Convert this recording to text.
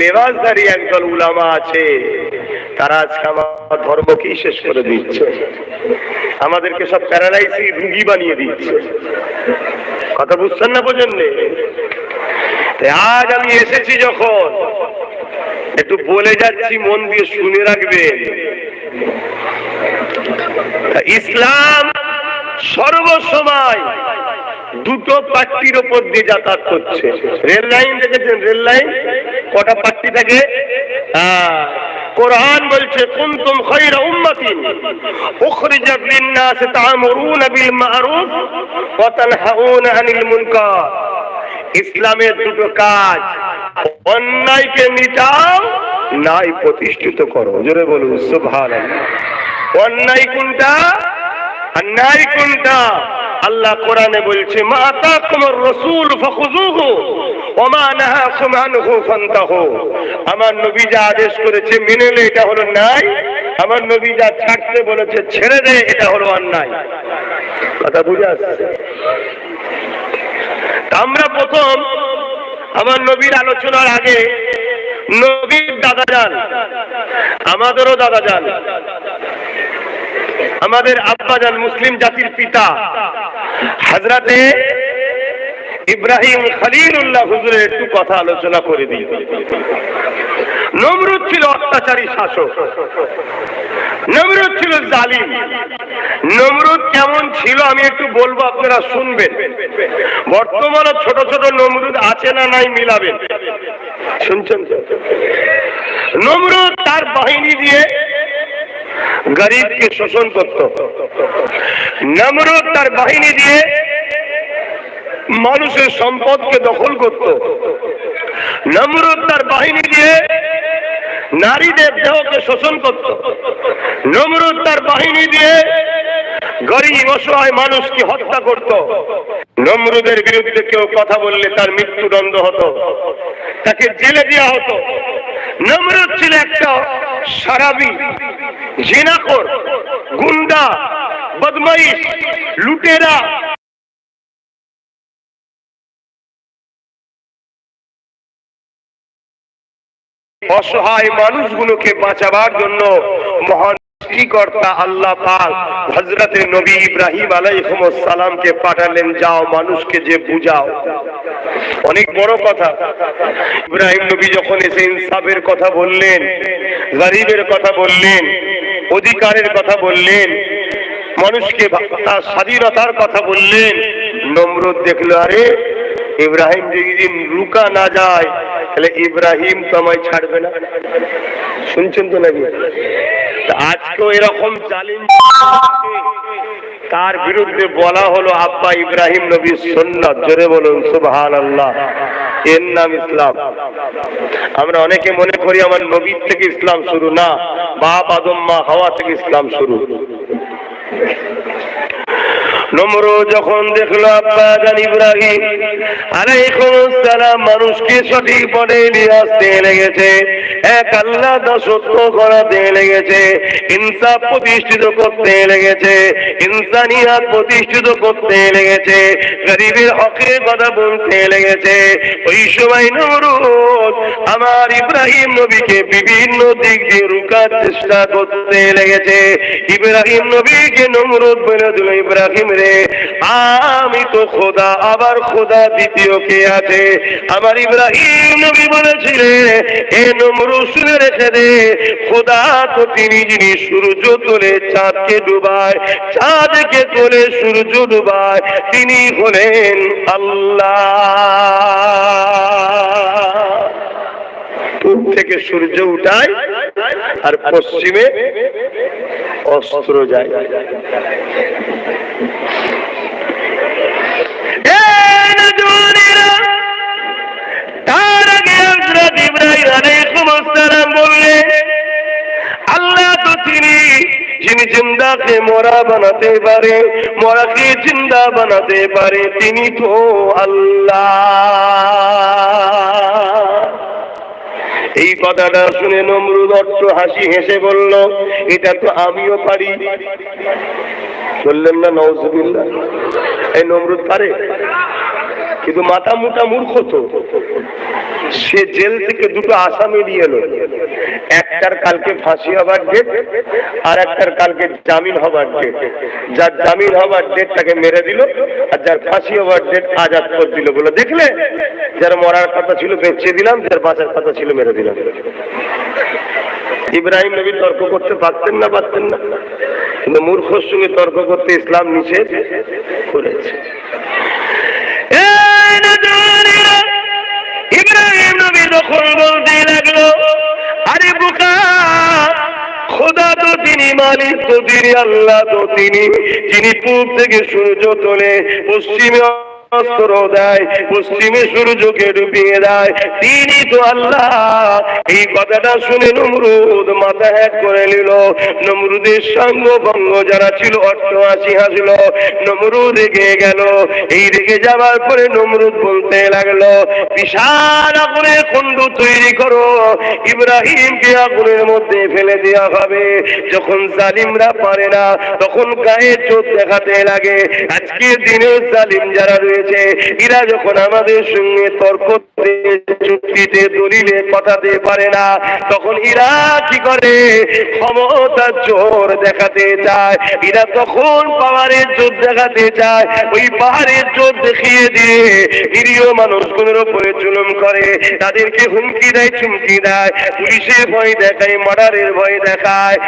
লেবাসদারি একদল উলামা আছে, তারা আজকে আমার ধর্মকেই শেষ করে দিচ্ছে। আমাদেরকে সব প্যারালাইসি রুগী বানিয়ে দিচ্ছে। কথা বুঝছেন না বোঝেন আজ আমি এসেছি যখন, একটু বলে যাচ্ছি, মন দিয়ে শুনে রাখবেন। ইসলাম সর্বসময় দুটো পাট্টির ওপর দিয়ে যাতায়াত করছে। রেল লাইন দেখেছেন? Rail line? কটা পাট্টি থাকে? কোরআন বলছে, কুনতুম খায়রা উম্মাতিন উখরিজাত লিন-নাস বিল মা'রুফ ওয়া তানহাউনা আনিল মুনকার। ইসলামের দুটো কাজ, অন্যায়কে মিটাও, ন্যায় প্রতিষ্ঠিত করো। জোরে বলুন, সুবহানাল্লাহ। অন্যায় কোনটা? আর ন্যায় কোনটা? আল্লাহ কোরআনে বলছে, মা আতাকুমুর রাসূল ফাখুযুহু আমার নবী যা আদেশ করেছে মেনে নে, এটা হলো নাই আমার নবী যা ছাড়তে বলেছে ছেড়ে দে, এটা হলো অন্যায়। কথা বুঝে আসছে? আমরা প্রথম আমার নবীর আলোচনার আগে নবীর দাদা যান, আমাদেরও দাদা যান। আমাদের আব্বা যান মুসলিম জাতির পিতা, হাজরাতে ইব্রাহিম খলিলুল্লাহ হুজুরের একটু কথা আলোচনা করে দিই। নমরুদ ছিল অত্যাচারী শাসক, নমরুদ ছিল জালিম। নমরুদ কেমন ছিল আমি একটু বলব, আপনারা শুনবেন। বর্তমানে ছোট ছোট নমরুদ আছে না নাই মিলাবেন। শুনছেন? নমরুদ তার বাহিনী দিয়ে গরিবকে শোষণ করত। নমরুদ তার বাহিনী দিয়ে মানুষের সম্পদকে দখল করত। নমরুদ তার বাহিনী দিয়ে নারীদের দেহকে শোষণ করত। নমরুদ তার বাহিনী দিয়ে গরিব অসহায় মানুষকে হত্যা করত। নমরুদের বিরুদ্ধে কেউ কথা বললে তার মৃত্যুদণ্ড হতো। তাকে জেলে দেওয়া হতো। সারাবি জেনাকর গুন্ডা বদমাইশ লুটেরা। অসহায় মানুষগুলোকে বাঁচাবার জন্য মহান সৃষ্টিকর্তা আল্লাহ পাক হজরতে নবী ইব্রাহিম পাঠালেন, যাও মানুষকে যে বুঝাও। অনেক বড় কথা। ইব্রাহিম নবী যখন এসে ইনসাফের কথা বললেন, গরিবের কথা বললেন, অধিকারের কথা বললেন, মানুষকে তার স্বাধীনতার কথা বললেন, নমরুদ দেখল, আরে, ইব্রাহিম যদি লুকা না যায় তাহলে ইব্রাহিম তো আমায় ছাড়বে না। শুনছেন তো নাকি? আজকেও এরকম জালিম তার বিরুদ্ধে বলা হলো, আব্বা ইব্রাহিম নবী সুন্নাত। জোরে বলুন সুবহান আল্লাহ এর নাম ইসলাম। আমরা অনেকে মনে করি আমার নবীর থেকে ইসলাম শুরু, না। বাপ আদম মা হাওয়া থেকে ইসলাম শুরু। নম্র যখন দেখল আব্বা জান ইব্রাহিম আলাইকুম সালাম মানুষকে সঠিক পথে নিয়ে আসতে লেগেছে। এক আল্লাহ দাসত্ব করাতে লেগেছে, ইনসাফ প্রতিষ্ঠিত করতে লেগেছে, ইনসানিয়াত প্রতিষ্ঠিত করতে লেগেছে, গরিবের হকের কথা বলতে লেগেছে। ওই সময় নমরুদ আমার ইব্রাহিম নবীকে বিভিন্ন দিক দিয়ে রুকার চেষ্টা করতে লেগেছে। ইব্রাহিম নবীকে নমরুদ বলে দিল, ইব্রাহিম রে আমি তো খোদা, আবার খোদা দ্বিতীয় কে আছে? আমার ইব্রাহিম নবী বলেছিলেন এ নমরুদ শুনে রেখে দে। খোদা তো তিনি যিনি সূর্য তোলে, চাঁদকে ডুবায়, চাঁদকে তোলে, সূর্য ডুবায়, তিনি হলেন আল্লাহ। থেকে সূর্য উঠায় আর পশ্চিমে অস্ত্র যায়। তিনি যিনি জিন্দাকে মরা বানাতে পারে, মরাকে জিন্দা বানাতে পারে, তিনি তো আল্লাহ। এই কথাটা শুনে নমরুদ হাসি হেসে বলল, এটা তো আমিও পারি। বললেন না নওজুবিল্লাহ এই নমরুদ পারে। কিন্তু মাথা মোটা মূর্খ তো। সে জেল থেকে দুটো আসামি নিয়ে এলো। একটার কালকে ফাঁসি হবার ডেট আর একটার কালকে জামিন হবার ডেট যার জামিন হবার ডেট তাকে মেরে দিল আর যার ফাঁসি হবার ডেট আজাদ করে দিল বলে, দেখলে? যার মরার কথা ছিল বেঁচে দিলাম, যার বাঁচার কথা ছিল মেরে দিলাম। ইব্রাহিম নবী তর্ক করতে পারতেন না পারতেন না। কিন্তু মূর্খর সঙ্গে তর্ক করতে ইসলাম নিষেধ করেছে। ইব্রাহিম নবী তখন বলতে লাগল, আরে বোকা, খোদা তো তিনি মালিক, তো তিনি আল্লাহ, তো তিনি, যিনি পূব থেকে সূর্য, তোলে পশ্চিমে অস্ত্র পরে নমরুদ বলতে লাগল, বিশাল আগুনের কুণ্ড তৈরি করো। ইব্রাহিমকে আগুনের মধ্যে ফেলে দেওয়া হবে। যখন জালিমরা পারে না, তখন গায়ে চোখ দেখাতে লাগে। আজকে দিনের জালিম যারা রয়েছে এরা যখন আমাদের সঙ্গে তর্ক চুক্তিতে দলিলে কথাতে পারে না, তখন এরা কি করে? ক্ষমতার জোর দেখাতে চায়। এরা তখন পাওয়ারের জোর দেখাতে চায়। ওই পাহাড়ের জোর দেখিয়ে দিয়ে নিরীহ মানুষগুলোর উপরে জুলুম করে। তাদেরকে হুমকি দেয়, চুমকি দেয়। পুলিশের ভয় দেখায়, মার্ডারের ভয় দেখায়।